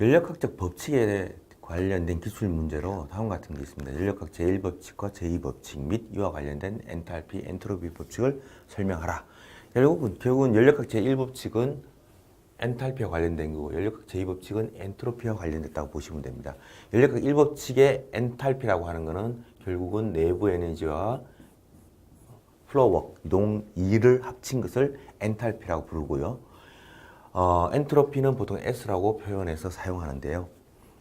연력학적 법칙에 관련된 기출 문제로 다음 같은 게 있습니다. 연력학 제1법칙과 제2법칙 및 이와 관련된 엔탈피, 엔트로피 법칙을 설명하라. 결국은, 결국은 연력학 제1법칙은 엔탈피와 관련된 거고 연력학 제2법칙은 엔트로피와 관련됐다고 보시면 됩니다. 연력학 1법칙의 엔탈피라고 하는 것은 결국은 내부 에너지와 플로워, 이동 일을 합친 것을 엔탈피라고 부르고요. 어, 엔트로피는 보통 S라고 표현해서 사용하는데요.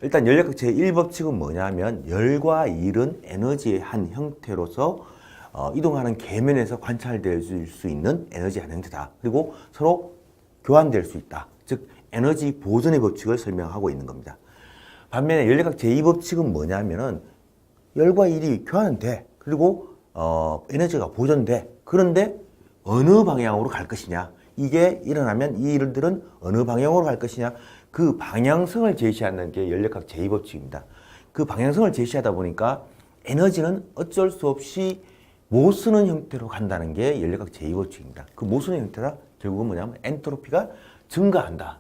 일단 연력학 제1법칙은 뭐냐면 열과 일은 에너지의 한 형태로서 어, 이동하는 계면에서 관찰될 수 있는 에너지 한 형태다. 그리고 서로 교환될 수 있다. 즉 에너지 보존의 법칙을 설명하고 있는 겁니다. 반면에 연력학 제2법칙은 뭐냐면은 열과 일이 교환돼. 그리고 어, 에너지가 보존돼. 그런데 어느 방향으로 갈 것이냐. 이게 일어나면 이 일들은 어느 방향으로 갈 것이냐. 그 방향성을 제시하는 게 연력학 제2법칙입니다. 그 방향성을 제시하다 보니까 에너지는 어쩔 수 없이 못 쓰는 형태로 간다는 게 연력학 제2법칙입니다. 그 못 쓰는 형태가 결국은 뭐냐면 엔트로피가 증가한다.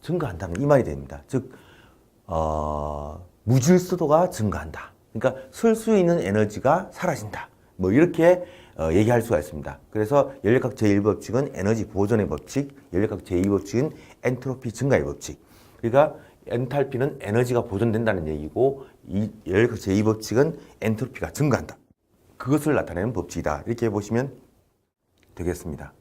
증가한다는 이 말이 됩니다. 즉, 어, 무질서도가 증가한다. 그러니까 쓸 수 있는 에너지가 사라진다. 뭐 이렇게 어, 얘기할 수가 있습니다. 그래서 연력학 제1법칙은 에너지 보존의 법칙, 연력학 제2법칙은 엔트로피 증가의 법칙. 그러니까 엔탈피는 에너지가 보존된다는 얘기고 이 연력학 제2법칙은 엔트로피가 증가한다. 그것을 나타내는 법칙이다. 이렇게 보시면 되겠습니다.